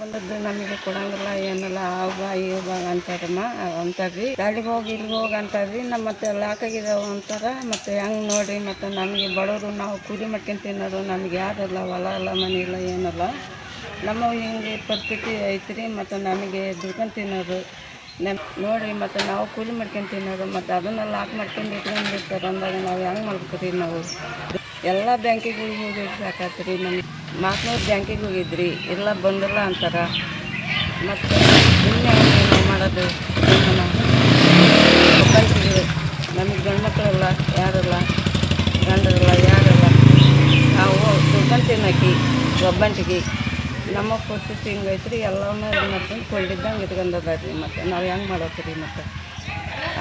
ಬಂದದ್ದು ನಮಗೆ ಕೊಡಂಗಿಲ್ಲ, ಏನಲ್ಲ ಆಗ ಈಗ ಅಂತಾರಮ್ಮ, ಅಂತಾರ್ರಿ. ಅಲ್ಲಿಗೆ ಹೋಗಿ ಇಲ್ಲಿಗೆ ಹೋಗಿ ಅಂತಾರ್ರಿ. ನಮ್ಮ ಮತ್ತೆ ಲಾಕಾಗಿದಾವ ಅಂತಾರ. ಮತ್ತೆ ಹೆಂಗೆ ನೋಡ್ರಿ, ಮತ್ತು ನಮಗೆ ಬಡವರು ನಾವು ಕೂಲಿ ಮಾಡ್ಕೊಂಡು ತಿನ್ನೋರು ನಮ್ಗೆ ಯಾರಲ್ಲ, ಹೊಲ ಇಲ್ಲ, ಮನೆ ಇಲ್ಲ, ಏನಲ್ಲ. ನಮ್ಮ ಹಿಂಗೆ ಪರಿಸ್ಥಿತಿ ಐತ್ರಿ, ಮತ್ತು ನಮಗೆ ದುಡ್ಕೊಂಡು ತಿನ್ನೋದು ನಮ್ ನೋಡ್ರಿ, ಮತ್ತು ನಾವು ಕೂಲಿ ಮಾಡ್ಕೊಂಡು ತಿನ್ನೋದು ಮತ್ತು ಅದನ್ನ ಲಾಕ್ ಮಾಡ್ಕೊಂಡು ಇಟ್ಕೊಂಡಿರ್ತಾರೆ ಅಂದಾಗ ನಾವು ಹೆಂಗೆ ಮಾಡ್ಬೇಕ್ರಿ ನಾವು? ಎಲ್ಲ ಬ್ಯಾಂಕಿಗೆ ಹೋಗಿ ಹೋಗಿ ಸಾಕಾತ್ರಿ ನಮ್ಮ ಮಾತ್ರ ಬ್ಯಾಂಕಿಗೆ ಹೋಗಿದ್ರಿ ಎಲ್ಲ ಬಂದಿಲ್ಲ ಅಂತಾರೆ. ಮತ್ತು ಇನ್ನೇ ನಾವು ಮಾಡೋದು? ನಮಗೆ ಯಾರಲ್ಲ, ಗಂಡರಲ್ಲ ಯಾರಲ್ಲ, ನಾವು ದುಡ್ಕೊಂಡು ತಿನ್ನೋಕಿ ಒಬ್ಬಂಟಿಗೆ. ನಮ್ಮ ಪರಿಸ್ಥಿತಿ ಹಿಂಗೈತ್ರಿ ಎಲ್ಲವನ್ನೂ ಇದು ಕೊಂಡಿದ್ದಂಗೆ ಇಟ್ಕೊಂಡದ ರೀ ಮತ್ತು. ನಾವು ಹೆಂಗೆ ಮಾಡೋಕ್ರಿ ಮತ್ತು?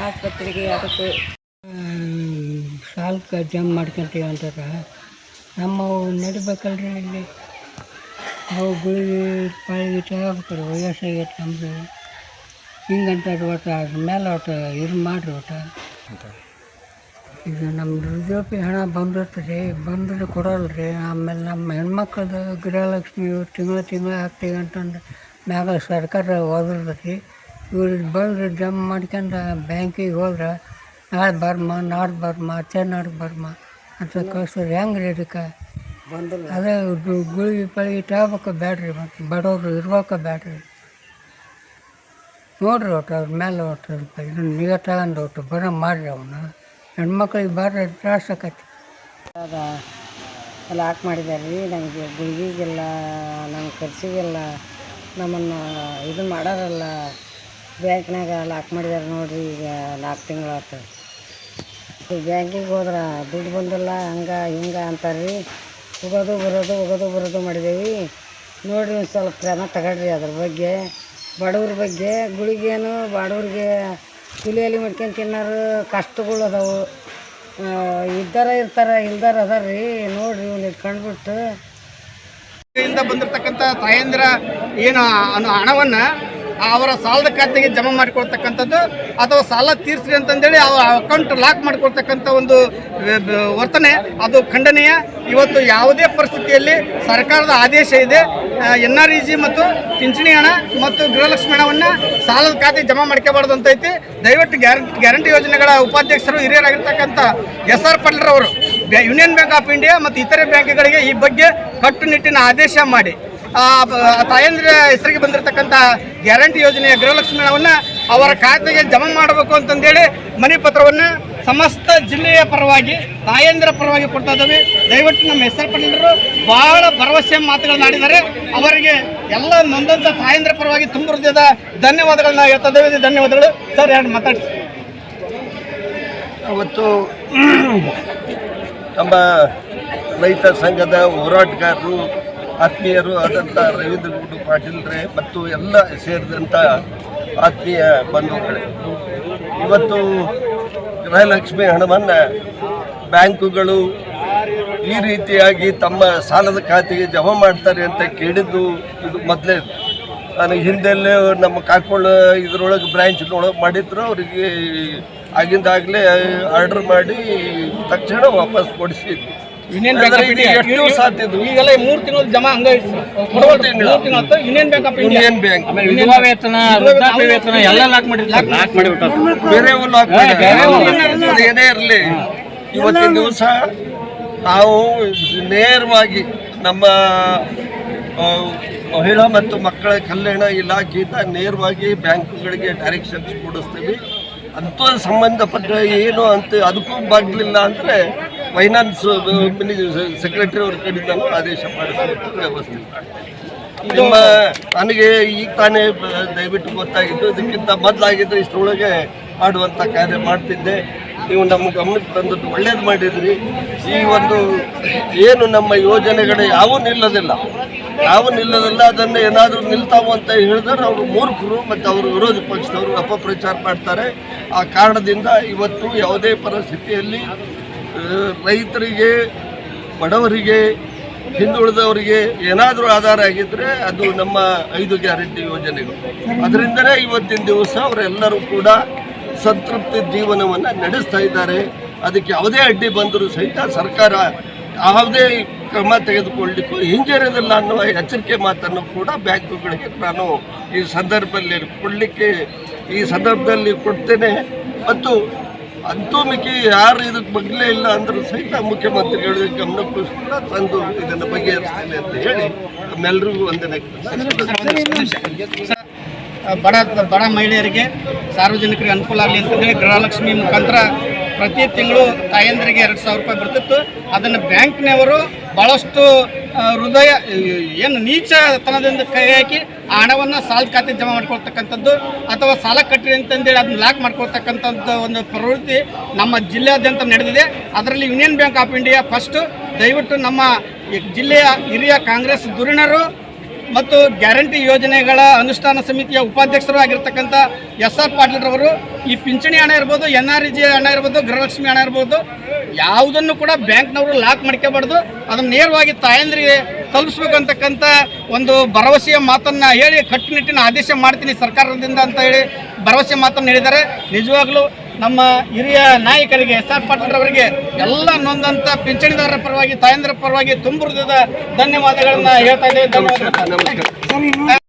ಆಸ್ಪತ್ರೆಗೆ ಅದಕ್ಕೆ ಸಾಲಕ್ಕೆ ಜಮ್ ಮಾಡ್ಕೊಂತೀವಿ ನಮ್ಮ ನಮ್ಮವು ನಡಿಬೇಕಲ್ರಿ ಇಲ್ಲಿ. ಅವು ಗುಳಿಗೆ ಪಾಳಿಗೆ ತಗೋಬೇಕ್ರಿ ವಯಸ್ಸಾಗೈತೆ ನಮ್ಮದು ಹಿಂಗಂತಾರೆ ಒಟ್ಟು ಅದ್ರ ಮೇಲೆ ಒಟ್ಟು ಇದು ಮಾಡಿರಿ ಒಟ್ಟು. ಈಗ ನಮ್ಮ ವೃದ್ಧಾಪ್ಯ ಹಣ ಬಂದಿರ್ತದೆ ಬಂದ್ರೆ ರೀ ಆಮೇಲೆ ನಮ್ಮ ಹೆಣ್ಮಕ್ಳದ್ದು ಗೃಹಲಕ್ಷ್ಮಿ ತಿಂಗಳು ತಿಂಗಳು ಹಾಕ್ತೀವಿ ಅಂತಂದು ಮ್ಯಾಗ ಸರ್ಕಾರ ಓದಿರ್ತೈತಿ ಇವ್ರು ಬಂದ್ರೆ ಜಮ್ ಮಾಡ್ಕೊಂಡು ಬ್ಯಾಂಕಿಗೆ ಹೋದ್ರೆ ನಾಳೆ ಬರ್ಮಾ ನಾಡ್ದು ಬರ್ಮಾ ಅಚ್ಚೆ ಬರ್ಮಾ ಅಂತ ಕಳ್ಸೋರು ಹೆಂಗೆ ರೀ ಇದಕ್ಕೆ ಅದೇ ಗುಳಿಗೆ ಪಳಿಗೆ ತಗೋಬೇಕು ಬ್ಯಾಡ್ರಿ ಮತ್ತು ಬಡವರು ಇರ್ಬೇಕು ಬ್ಯಾಡ್ರಿ. ನೋಡ್ರಿ ಒಟ್ಟು ಅವ್ರ ಮೇಲೆ ಒಟ್ಟು ಇದನ್ನು ನೀವೇ ನಿಗಾ ತಗೊಂಡು ಒಟ್ಟು ಬರೋ ಮಾಡಿರಿ ಅವನ್ನ ಹೆಣ್ಮಕ್ಳಿಗೆ ಬರ್ರಿ ತ್ರಾಸ ಆಕೈತಿ ಅದ ಲಾಕ್ ಮಾಡಿದ್ದಾರೆ ರೀ ನಮಗೆ ಗುಳಿಗೆಗೆಲ್ಲ ನಮ್ಮ ಖರ್ಚಿಗೆಲ್ಲ ನಮ್ಮನ್ನು ಇದು ಮಾಡೋರಲ್ಲ ಬ್ಯಾಂಕ್ನಾಗ ಲಾಕ್ ಮಾಡಿದ್ದಾರೆ ನೋಡ್ರಿ ಈಗ ನಾಲ್ಕು ತಿಂಗಳು ಈಗ ಬ್ಯಾಂಕಿಗೆ ಹೋದ್ರೆ ದುಡ್ಡು ಬಂದಿಲ್ಲ, ಹಂಗೆ ಹಿಂಗೆ ಅಂತಾರೆ ರೀ ಹೋಗೋದು ಬರೋದು ಹೋಗೋದು ಬರೋದು ಮಾಡಿದೇವಿ. ನೋಡಿರಿ ಒಂದು ಸ್ವಲ್ಪ ಕ್ರಮ ತಗೊಳ್ರಿ ಅದ್ರ ಬಗ್ಗೆ. ಬಡವ್ರ ಬಗ್ಗೆ, ಗುಳಿಗೇನು ಬಡವ್ರಿಗೆ ಕೂಲಿಯಲ್ಲಿ ಮಾಡ್ಕೊಂಡು ತಿನ್ನೋರು ಕಷ್ಟಗಳು ಅದಾವು. ಇದ್ದಾರ ಇರ್ತಾರ, ಇಲ್ದಾರ ಅದಾರ ರೀ ನೋಡ್ರಿ ಇವ್ನ ಇಟ್ಕೊಂಡ್ಬಿಟ್ಟು. ಬಂದಿರತಕ್ಕಂಥ ತಾಯಂದಿರ ಏನು ಹಣವನ್ನ ಅವರ ಸಾಲದ ಖಾತೆಗೆ ಜಮಾ ಮಾಡಿಕೊಳ್ತಕ್ಕಂಥದ್ದು ಅಥವಾ ಸಾಲ ತೀರಿಸ್ರಿ ಅಂತಂದೇಳಿ ಅವರ ಅಕೌಂಟ್ ಲಾಕ್ ಮಾಡಿಕೊಳ್ತಕ್ಕಂಥ ಒಂದು ವರ್ತನೆ. ಅದು ಖಂಡನೀಯ. ಇವತ್ತು ಯಾವುದೇ ಪರಿಸ್ಥಿತಿಯಲ್ಲಿ ಸರ್ಕಾರದ ಆದೇಶ ಇದೆ. ಎನ್ ಆರ್ ಇ ಜಿ ಮತ್ತು ಪಿಂಚಣಿ ಹಣ ಮತ್ತು ಗೃಹಲಕ್ಷ್ಮಿ ಹಣವನ್ನು ಸಾಲದ ಖಾತೆಗೆ ಜಮಾ ಮಾಡ್ಕೋಬಾರ್ದು ಅಂತ ಐತಿ. ದಯವಿಟ್ಟು ಗ್ಯಾರಂಟಿ ಗ್ಯಾರಂಟಿ ಯೋಜನೆಗಳ ಉಪಾಧ್ಯಕ್ಷರು, ಹಿರಿಯರಾಗಿರ್ತಕ್ಕಂಥ ಎಸ್ ಆರ್ ಪಾಟೀಲ್ರವರು ಯೂನಿಯನ್ ಬ್ಯಾಂಕ್ ಆಫ್ ಇಂಡಿಯಾ ಮತ್ತು ಇತರೆ ಬ್ಯಾಂಕ್ಗಳಿಗೆ ಈ ಬಗ್ಗೆ ಕಟ್ಟುನಿಟ್ಟಿನ ಆದೇಶ ಮಾಡಿ. ತಾಯಂದಿರ ಹೆಸರಿಗೆ ಬಂದಿರತಕ್ಕಂಥ ಗ್ಯಾರಂಟಿ ಯೋಜನೆಯ ಗೃಹಲಕ್ಷ್ಮಿ ಹಣವನ್ನ ಅವರ ಖಾತೆಗೆ ಜಮಾ ಮಾಡಬೇಕು ಅಂತಂದೇಳಿ ಮನೆ ಪತ್ರವನ್ನು ಸಮಸ್ತ ಜಿಲ್ಲೆಯ ಪರವಾಗಿ, ತಾಯಂದ್ರ ಪರವಾಗಿ ಕೊಡ್ತಾ ಇದ್ದಾವೆ. ದಯವಿಟ್ಟು ನಮ್ಮ ಹೆಸರು ಪಾಟೀಲರು ಬಹಳ ಭರವಸೆ ಮಾತುಗಳನ್ನ ಆಡಿದ್ದಾರೆ. ಅವರಿಗೆ ಎಲ್ಲ ನೊಂದಂತ ತಾಯಂದ್ರ ಪರವಾಗಿ ತುಂಬ ಹೃದಯದ ಧನ್ಯವಾದಗಳನ್ನ ಹೇಳ್ತಾ ಇದ್ದೇವೆ. ಧನ್ಯವಾದಗಳು. ಸರ್, ಎರಡು ಮಾತಾಡಿಸಿ. ಅವತ್ತು ನಮ್ಮ ರೈತ ಸಂಘದ ಹೋರಾಟಗಾರರು ಆತ್ಮೀಯರು ಆದಂಥ ರವೀಂದ್ರಗೌಡ ಪಾಟೀಲ್ರೆ ಮತ್ತು ಎಲ್ಲ ಸೇರಿದಂಥ ಆತ್ಮೀಯ ಬಂಧುಗಳೇ. ಇವತ್ತು ಗೃಹಲಕ್ಷ್ಮಿ ಹಣವನ್ನು ಬ್ಯಾಂಕುಗಳು ಈ ರೀತಿಯಾಗಿ ತಮ್ಮ ಸಾಲದ ಖಾತೆಗೆ ಜಮಾ ಮಾಡ್ತಾರೆ ಅಂತ ಕೇಳಿದ್ದು ಇದು ಮೊದಲೇ. ನಾನು ಹಿಂದೆಲ್ಲೇ ನಮ್ಮ ಕಾಕೊಳ್ಳ ಇದ್ರೊಳಗೆ ಬ್ರ್ಯಾಂಚ್ನೊಳಗೆ ಮಾಡಿದ್ರು, ಅವರಿಗೆ ಆಗಿಂದಾಗಲೇ ಆರ್ಡರ್ ಮಾಡಿ ತಕ್ಷಣ ವಾಪಸ್ ಕೊಡಿಸಿದ್ವಿ. ಯೂನಿಯನ್ ಬ್ಯಾಂಕ್ ಆಫ್ ಇಂಡಿಯಾ ಎಷ್ಟು ಆತಿದ್ದು ಈಗೆಲ್ಲ ಮೂರು ತಿಂಗಳು ಜಮಾ ಹಂಗ ಮೂರು ತಿಂಗಳು. ತಿಂಗಳು union bank of India union bank ವಿಧವಾ ವೇತನ ವೃದ್ಧಾಪ್ಯ ವೇತನ ಎಲ್ಲ ಲಾಕ್ ಮಾಡಿ ಲಾಕ್ ಮಾಡಿಬಿಟ್ಟು ಬೇರೆ ಅದು ಏನೇ ಇರಲಿ ಇವತ್ತಿನ ದಿವಸ ನಾವು ನೇರವಾಗಿ ನಮ್ಮ ಮಹಿಳಾ ಮತ್ತು ಮಕ್ಕಳ ಕಲ್ಯಾಣ ಇಲಾಖೆಯಿಂದ ನೇರವಾಗಿ ಬ್ಯಾಂಕ್ಗಳಿಗೆ ಡೈರೆಕ್ಷನ್ಸ್ ಕೊಡಿಸ್ತೀವಿ. ಅಂಥ ಸಂಬಂಧಪಟ್ಟ ಏನು ಅಂತ ಅದಕ್ಕೂ ಬಾಗ್ಲಿಲ್ಲ ಅಂದರೆ ಫೈನಾನ್ಸ್ ಸೆಕ್ರೆಟರಿ ಅವ್ರ ಕಡೆಯಿಂದಲೂ ಆದೇಶ ಮಾಡಿಸುವಂಥ ವ್ಯವಸ್ಥೆ. ನಿಮ್ಮ ನನಗೆ ಈಗ ತಾನೇ ದಯವಿಟ್ಟು ಗೊತ್ತಾಗಿದ್ದು, ಇದಕ್ಕಿಂತ ಮೊದಲಾಗಿದ್ದರೆ ಇಷ್ಟರೊಳಗೆ ಮಾಡುವಂಥ ಕಾರ್ಯ ಮಾಡ್ತಿದ್ದೆ. ನೀವು ನಮ್ಮ ಗಮನಕ್ಕೆ ತಂದದ್ದು ಒಳ್ಳೇದು ಮಾಡಿದ್ರಿ. ಈ ಒಂದು ಏನು ನಮ್ಮ ಯೋಜನೆಗಳು ಯಾವೂ ನಿಲ್ಲೋದಿಲ್ಲ. ಯಾವೂ ನಿಲ್ಲೋದಿಲ್ಲ, ಅದನ್ನು ಏನಾದರೂ ನಿಲ್ತಾವು ಅಂತ ಹೇಳಿದ್ರೆ ಅವರು ಮೂರ್ಖರು ಮತ್ತು ಅವರು ವಿರೋಧ ಪಕ್ಷದವರು ಅಪಪ್ರಚಾರ ಮಾಡ್ತಾರೆ. ಆ ಕಾರಣದಿಂದ ಇವತ್ತು ಯಾವುದೇ ಪರಿಸ್ಥಿತಿಯಲ್ಲಿ ರೈತರಿಗೆ, ಬಡವರಿಗೆ, ಹಿಂದುಳಿದವರಿಗೆ ಏನಾದರೂ ಆಧಾರ ಆಗಿದ್ದರೆ ಅದು ನಮ್ಮ ಐದು ಗ್ಯಾರಂಟಿ ಯೋಜನೆಗಳು. ಅದರಿಂದಲೇ ಇವತ್ತಿನ ದಿವಸ ಅವರೆಲ್ಲರೂ ಕೂಡ ಸಂತೃಪ್ತಿ ಜೀವನವನ್ನು ನಡೆಸ್ತಾ ಇದ್ದಾರೆ. ಅದಕ್ಕೆ ಯಾವುದೇ ಅಡ್ಡಿ ಬಂದರೂ ಸಹಿತ ಸರ್ಕಾರ ಯಾವುದೇ ಕ್ರಮ ತೆಗೆದುಕೊಳ್ಳಿಕ್ಕೂ ಹಿಂಜರಿಯೋದಿಲ್ಲ ಅನ್ನುವ ಎಚ್ಚರಿಕೆ ಮಾತನ್ನು ಕೂಡ ಬ್ಯಾಂಕುಗಳಿಗೆ ನಾನು ಈ ಸಂದರ್ಭದಲ್ಲಿ ಕೊಡಲಿಕ್ಕೆ ಈ ಸಂದರ್ಭದಲ್ಲಿ ಕೊಡ್ತೇನೆ. ಮತ್ತು ಅಂತೂ ಮಿಕ್ಕಿ ಯಾರು ಇದಕ್ಕೆ ಬಗ್ಲೇ ಇಲ್ಲ ಅಂದ್ರೂ ಸಹಿತ ಮುಖ್ಯಮಂತ್ರಿಗಳು ಗಮನಕ್ಕೂ ಕೂಡ ತಂದು ಇದನ್ನು ಬಗೆಹರಿಸ್ತೇನೆ ಅಂತ ಹೇಳಿ ನಮ್ಮೆಲ್ಲರಿಗೂ ವಂದನೆ ಬಡ ಬಡ ಮಹಿಳೆಯರಿಗೆ ಸಾರ್ವಜನಿಕರಿಗೆ ಅನುಕೂಲ ಆಗಲಿ ಅಂತ ಹೇಳಿ ಗೃಹಲಕ್ಷ್ಮಿ ಮುಖಾಂತರ ಪ್ರತಿ ತಿಂಗಳು ತಾಯಂದರಿಗೆ ಎರಡು ಸಾವಿರ ರೂಪಾಯಿ ಬರ್ತಿತ್ತು. ಅದನ್ನು ಬ್ಯಾಂಕ್ನವರು ಭಾಳಷ್ಟು ಹೃದಯ ಏನು ನೀಚತನದಿಂದ ಕೈ ಹಾಕಿ ಆ ಹಣವನ್ನು ಸಾಲದ ಖಾತೆ ಜಮಾ ಮಾಡ್ಕೊಳ್ತಕ್ಕಂಥದ್ದು ಅಥವಾ ಸಾಲ ಕಟ್ಟಿರಿ ಅಂತಂದೇಳಿ ಅದನ್ನ ಲಾಕ್ ಮಾಡ್ಕೊಳ್ತಕ್ಕಂಥದ್ದು ಒಂದು ಪ್ರವೃತ್ತಿ ನಮ್ಮ ಜಿಲ್ಲೆಯಾದ್ಯಂತ ನಡೆದಿದೆ. ಅದರಲ್ಲಿ union bank of India first ದಯವಿಟ್ಟು ನಮ್ಮ ಜಿಲ್ಲೆಯ ಹಿರಿಯ ಕಾಂಗ್ರೆಸ್ ಧುರೀಣರು ಮತ್ತು ಗ್ಯಾರಂಟಿ ಯೋಜನೆಗಳ ಅನುಷ್ಠಾನ ಸಮಿತಿಯ ಉಪಾಧ್ಯಕ್ಷರು ಆಗಿರ್ತಕ್ಕಂಥ ಎಸ್ ಆರ್ ಪಾಟೀಲ್ರವರು ಈ ಪಿಂಚಣಿ ಹಣ ಇರ್ಬೋದು, ಎನ್ ಆರ್ ಜಿ ಹಣ ಇರ್ಬೋದು, ಗೃಹಲಕ್ಷ್ಮಿ ಹಣ ಇರ್ಬೋದು, ಯಾವುದನ್ನು ಕೂಡ ಬ್ಯಾಂಕ್ನವರು ಲಾಕ್ ಮಾಡ್ಕೋಬಾರ್ದು. ಅದನ್ನು ನೇರವಾಗಿ ತಾಯಂದ್ರಿಗೆ ತಲುಪಿಸ್ಬೇಕು ಅಂತಕ್ಕಂಥ ಒಂದು ಭರವಸೆಯ ಮಾತನ್ನು ಹೇಳಿ ಕಟ್ಟುನಿಟ್ಟಿನ ಆದೇಶ ಮಾಡ್ತೀನಿ ಸರ್ಕಾರದಿಂದ ಅಂತ ಹೇಳಿ ಭರವಸೆ ಮಾತನ್ನು ಹೇಳಿದ್ದಾರೆ. ನಿಜವಾಗ್ಲೂ ನಮ್ಮ ಹಿರಿಯ ನಾಯಕರಿಗೆ ಎಸ್ ಆರ್ ಪಾಟೀಲ್ ಅವರಿಗೆ ಎಲ್ಲ ನೊಂದಂತ ಪಿಂಚಣಿದಾರರ ಪರವಾಗಿ ತಾಯಂದ್ರ ಪರವಾಗಿ ತುಂಬ ಹೃದಯದ ಧನ್ಯವಾದಗಳನ್ನ ಹೇಳ್ತಾ ಇದ್ದೇವೆ ಧನ್ಯವಾದಗಳು.